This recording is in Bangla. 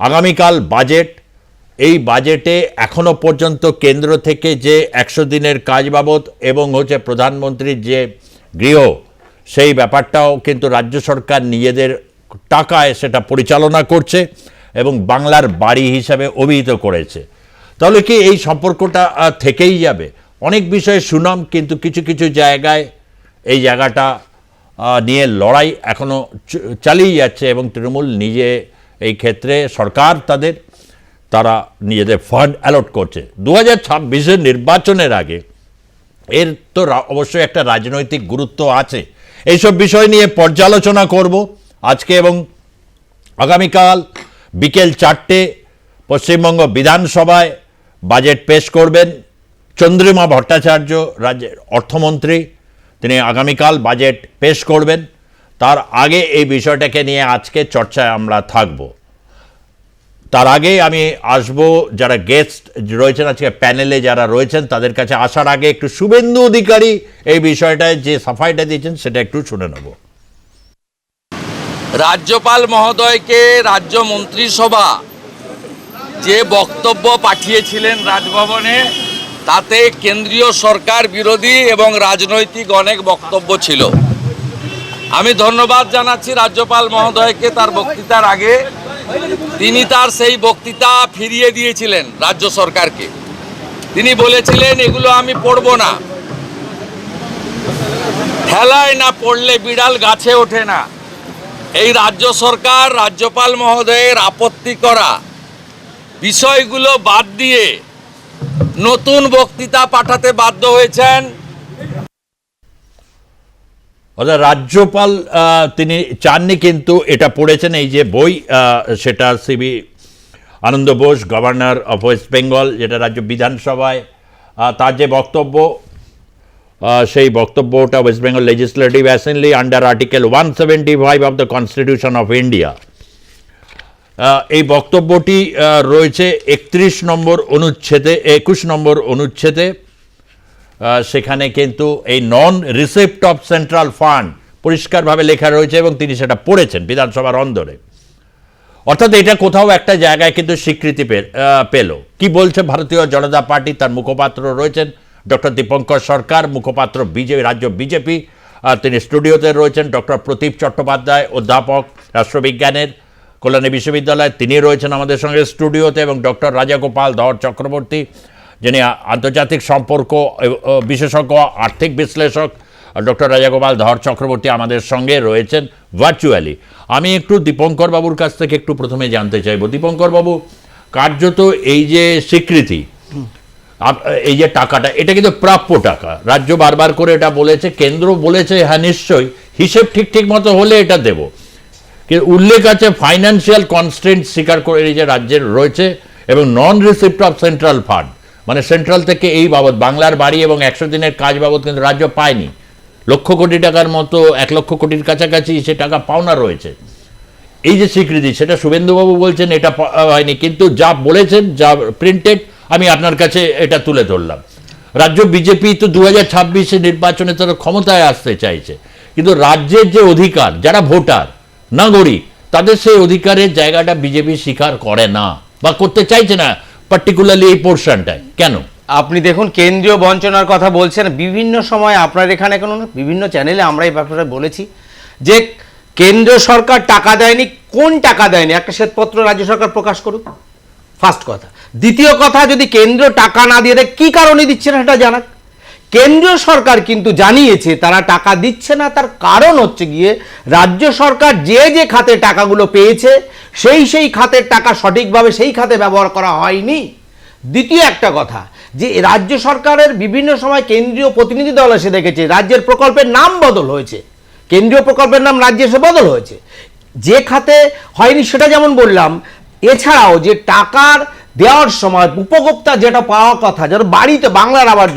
আগামীকাল বাজেট। এই বাজেটে এখনও পর্যন্ত কেন্দ্র থেকে যে একশো দিনের কাজ বাবদ এবং হচ্ছে প্রধানমন্ত্রীর যে গৃহ, সেই ব্যাপারটাও কিন্তু রাজ্য সরকার নিজেদের টাকায় সেটা পরিচালনা করছে এবং বাংলার বাড়ি হিসাবে অভিহিত করেছে। তাহলে কি এই সম্পর্কটা থেকেই যাবে? অনেক বিষয়ে সুনাম, কিন্তু কিছু কিছু জায়গায় এই জায়গাটা নিয়ে লড়াই এখনও চালিয়ে যাচ্ছে এবং তৃণমূল নিজে এই ক্ষেত্রে সরকার তাদের, তারা নিজেদের ফান্ড অ্যালট করছে। দু হাজার ছাব্বিশের নির্বাচনের আগে এর তো অবশ্যই একটা রাজনৈতিক গুরুত্ব আছে। এইসব বিষয় নিয়ে পর্যালোচনা করব আজকে এবং আগামীকাল বিকেল চারটে পশ্চিমবঙ্গ বিধানসভায় বাজেট পেশ করবেন চন্দ্রিমা ভট্টাচার্য রাজ্যের অর্থমন্ত্রী। তিনি আগামীকাল বাজেট পেশ করবেন। তার আগে এই বিষয়টাকে নিয়ে আজকে চর্চায় আমরা থাকব। তার আগে আমি আসব, যারা গেস্ট রয়েছেন, আজকে প্যানেলে যারা রয়েছেন, তাদের কাছে আসার আগে একটু শুভেন্দু অধিকারী এই বিষয়টায় যে সাফাইটা দিয়েছেন, সেটা একটু শুনে নেব। রাজ্যপাল মহোদয়কে রাজ্য মন্ত্রিসভা যে বক্তব্য পাঠিয়েছিলেন রাজভবনে, তাতে কেন্দ্রীয় সরকার বিরোধী এবং রাজনৈতিক অনেক বক্তব্য ছিল। আমি ধন্যবাদ জানাচ্ছি রাজ্যপাল মহোদয়কে তার বক্তৃতার আগে। তিনি তার সেই বক্তৃতা ফিরিয়ে দিয়েছিলেন রাজ্য সরকারকে। তিনি বলেছিলেন, এগুলো আমি পড়ব না। ঠেলায় না পড়লে বিড়াল গাছে ওঠে না। এই রাজ্য সরকার, রাজ্যপাল মহোদয়ের আপত্তি করা বিষয়গুলো বাদ দিয়ে নতুন বক্তৃতা পাঠাতে বাধ্য হয়েছেন অর্থাৎ রাজ্যপাল তিনি চাননি কিন্তু এটা পড়েছেন এই যে বই সেটা C V Ananda Bose, governor of West Bengal, যেটা রাজ্য বিধানসভায় তার যে বক্তব্য সেই বক্তব্যটা West Bengal legislative assembly under article one seventy five of the constitution of India এই বক্তব্যটি রয়েছে একত্রিশ নম্বর অনুচ্ছেদে, একুশ নম্বর অনুচ্ছেদে। সেখানে কিন্তু এই non receipt of central fund পরিষ্কারভাবে লেখা রয়েছে এবং তিনি সেটা পড়েছেন বিধানসভার অন্দরে। অর্থাৎ এটা কোথাও একটা জায়গায় কিন্তু স্বীকৃতি পেল কি বলছে ভারতীয় জনতা পার্টি? তার মুখপাত্র রয়েছেন ডক্টর দীপঙ্কর সরকার, মুখপাত্র বিজেপি রাজ্য বিজেপি তিনি স্টুডিওতে রয়েছেন ডক্টর প্রদীপ চট্টোপাধ্যায়, অধ্যাপক, রাষ্ট্রবিজ্ঞানের, কল্যাণী বিশ্ববিদ্যালয় তিনি রয়েছেন আমাদের সঙ্গে স্টুডিওতে এবং ডক্টর রাজাগোপাল ধর চক্রবর্তী যিনি আন্তর্জাতিক সম্পর্ক বিশেষজ্ঞ, আর্থিক বিশ্লেষক, ডক্টর রাজাগোপাল ধর চক্রবর্তী আমাদের সঙ্গে রয়েছেন ভার্চুয়ালি আমি একটু দীপঙ্কর বাবুর কাছ থেকে একটু প্রথমে জানতে চাইব। দীপঙ্কর বাবু, কার্যত এই যে স্বীকৃতি এই যে টাকাটা, এটা কিন্তু প্রাপ্য টাকা। রাজ্য বারবার করে এটা বলেছে, কেন্দ্র বলেছে হ্যাঁ নিশ্চয়ই। হিসেব ঠিক ঠিক মতো হলে এটা দেব। কিন্তু উল্লেখ আছে ফাইন্যান্সিয়াল কনস্ট্রেন্ট স্বীকার করে এই যে রাজ্যের রয়েছে এবং non receipt of central fund মানে সেন্ট্রাল থেকে এই বাবদ, বাংলার বাড়ি এবং একশো দিনের কাজ বাবদ কিন্তু রাজ্য পায়নি। লক্ষ কোটি টাকার মতো, এক লক্ষ কোটির কাছাকাছি সে টাকা পাওনা রয়েছে। এই যে স্বীকৃতি, সেটা শুভেন্দুবাবু বলছেন, এটা হয়নি। কিন্তু যা বলেছেন, যা প্রিন্টেড আমি আপনার কাছে এটা তুলে ধরলাম। রাজ্য বিজেপি তো দু হাজার ছাব্বিশে নির্বাচনে তারা ক্ষমতায় আসতে চাইছে। কিন্তু রাজ্যের যে অধিকার, যারা ভোটার, নাগরিক, তাদের সেই অধিকারের জায়গাটা বিজেপি স্বীকার করে না বা করতে চাইছে না পার্টিকুলারলি এই পোর্শনটায় কেন? আপনি দেখুন, কেন্দ্রীয় বঞ্চনার কথা বলছেন। বিভিন্ন সময় আপনার এখানে কেন বিভিন্ন চ্যানেলে আমরা এই ব্যাপারে বলেছি যে কেন্দ্র সরকার টাকা দেয়নি, কোন টাকা দেয়নি? একটা শ্বেতপত্র রাজ্য সরকার প্রকাশ করুক। ফার্স্ট কথা। দ্বিতীয় কথা, যদি কেন্দ্র টাকা না দিয়ে দেয়, কী কারণে দিচ্ছে না সেটা জানাক? কেন্দ্রীয় সরকার কিন্তু জানিয়েছে, তারা টাকা দিচ্ছে না, তার কারণ হচ্ছে গিয়ে রাজ্য সরকার যে যে খাতে টাকাগুলো পেয়েছে, সেই সেই খাতের টাকা সঠিকভাবে সেই খাতে ব্যবহার করা হয়নি। দ্বিতীয় একটা কথা, যে রাজ্য সরকারের বিভিন্ন সময় কেন্দ্রীয় প্রতিনিধি দল এসে দেখেছে, রাজ্যের প্রকল্পের নাম বদল হয়েছে। কেন্দ্রীয় প্রকল্পের নাম রাজ্যে এসে বদল হয়েছে। যে খাতে হয়নি সেটা যেমন বললাম, এছাড়াও যে টাকার দেওয়ার সময় উপভোক্তা যেটা পাওয়ার কথা, যেন বাড়িতে বাংলার আবার